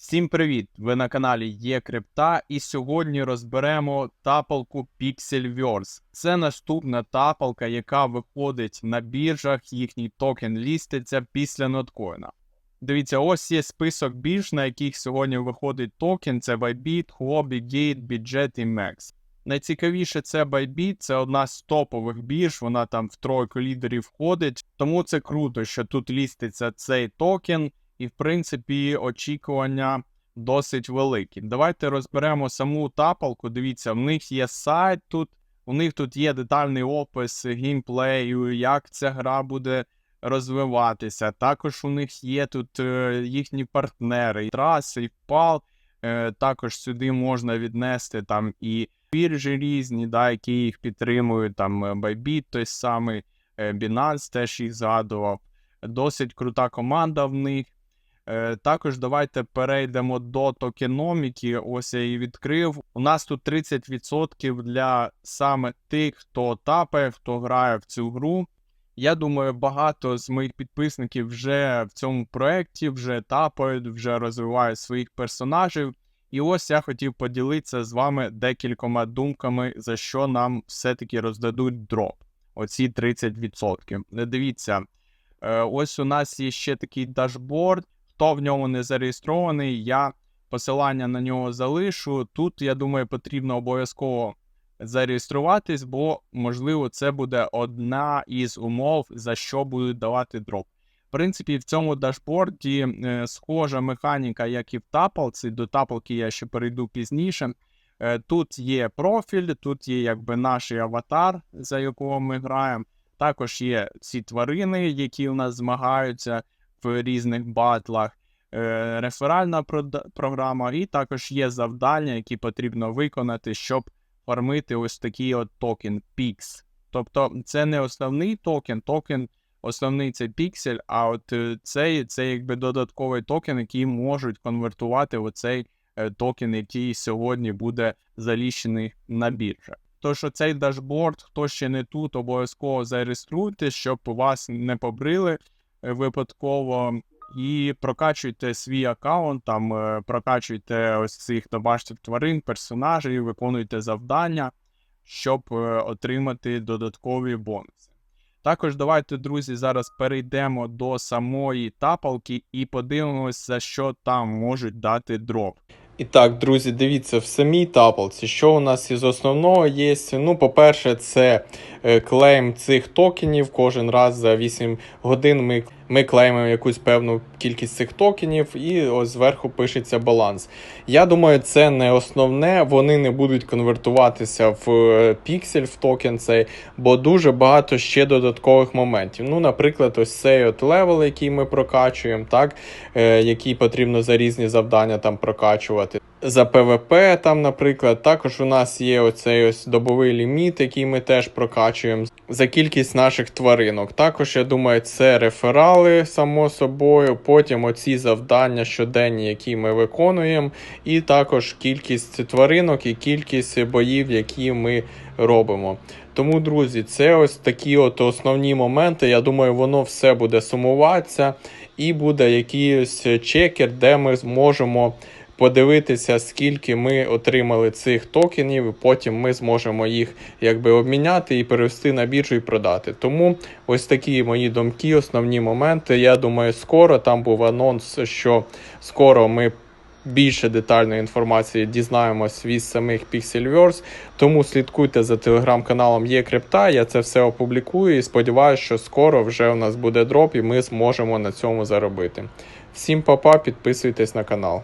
Всім привіт! Ви на каналі Є Крипта, і сьогодні розберемо тапалку Pixelverse. Це наступна тапалка, яка виходить на біржах. Їхній токен ліститься після ноткоїна. Дивіться, ось є список бірж, на яких сьогодні виходить токен: це Bybit, Huobi, Gate, Bidget і Max. Найцікавіше це Bybit, це одна з топових бірж, вона там в тройку лідерів входить. Тому це круто, що тут ліститься цей токен, і в принципі очікування досить великі. Давайте розберемо саму тапалку. Дивіться, в них є сайт тут, у них тут є детальний опис геймплею, як ця гра буде розвиватися. Також у них є тут е, їхні партнери, і траси, і впал. Е, також сюди можна віднести там і біржі різні, да, які їх підтримують. Там е, Bybit той самий, Binance теж їх згадував. Досить крута команда в них. Е, Також давайте перейдемо до токеноміки. Ось я її відкрив. У нас тут 30% для саме тих, хто тапає, хто грає в цю гру. Я думаю, багато з моїх підписників вже в цьому проєкті вже тапають, вже розвивають своїх персонажів. І ось я хотів поділитися з вами декількома думками, за що нам все-таки роздадуть дроп. Оці 30%. Не Дивіться, е, ось у нас є ще такий дашборд. Хто в ньому не зареєстрований, я посилання на нього залишу. Тут, я думаю, потрібно обов'язково зареєструватись, бо, можливо, це буде одна із умов, за що будуть давати дроп. В принципі, в цьому дашборді е, схожа механіка, як і в тапалці. До тапалки я ще перейду пізніше. Е, тут є профіль, тут є якби наш аватар, за якого ми граємо. Також є ці тварини, які у нас змагаються в різних батлах, е, реферальна програма, і також є завдання, які потрібно виконати, щоб фармити ось такий от токен PIX. Тобто це не основний токен, токен основний це піксель, а от е, цей це якби додатковий токен, який можуть конвертувати в оцей е, токен, який сьогодні буде заліщений на біржах. Тож оцей дашборд, хто ще не тут, обов'язково зареєструйте, щоб вас не побрили випадково. І прокачуйте свій аккаунт, там е, прокачуйте ось цих домашніх тварин, персонажів, виконуйте завдання, щоб е, отримати додаткові бонуси. Також давайте, друзі, зараз перейдемо до самої тапалки і подивимося, за що там можуть дати дроп. І так, друзі, дивіться, в самій тапалці, що у нас із основного є. Ну, по-перше, це клейм цих токенів. Кожен раз за 8 годин ми, ми клеймимо якусь певну кількість цих токенів, і ось зверху пишеться баланс. Я думаю, це не основне. Вони не будуть конвертуватися в е, піксель в токен цей, бо дуже багато ще додаткових моментів. Ну, наприклад, ось цей от левел, який ми прокачуємо, так, е, який потрібно за різні завдання там прокачувати. За ПВП, там, наприклад, також у нас є оцей ось добовий ліміт, який ми теж прокачуємо за кількість наших тваринок. Також, я думаю, це реферали, само собою. Потім оці завдання щоденні, які ми виконуємо, і також кількість тваринок і кількість боїв, які ми робимо. Тому, друзі, це ось такі от основні моменти. Я думаю, воно все буде сумуватися, і буде якийсь чекер, де ми зможемо подивитися, скільки ми отримали цих токенів, потім ми зможемо їх якби обміняти і перевести на біржу і продати. Тому ось такі мої думки, основні моменти. Я думаю, скоро там був анонс, що скоро ми. Більше детальної інформації дізнаємось від самих Pixelverse, тому слідкуйте за телеграм-каналом Є Крипта. Я це все опублікую і сподіваюся, що скоро вже у нас буде дроп, і ми зможемо на цьому заробити. Всім па-па, підписуйтесь на канал.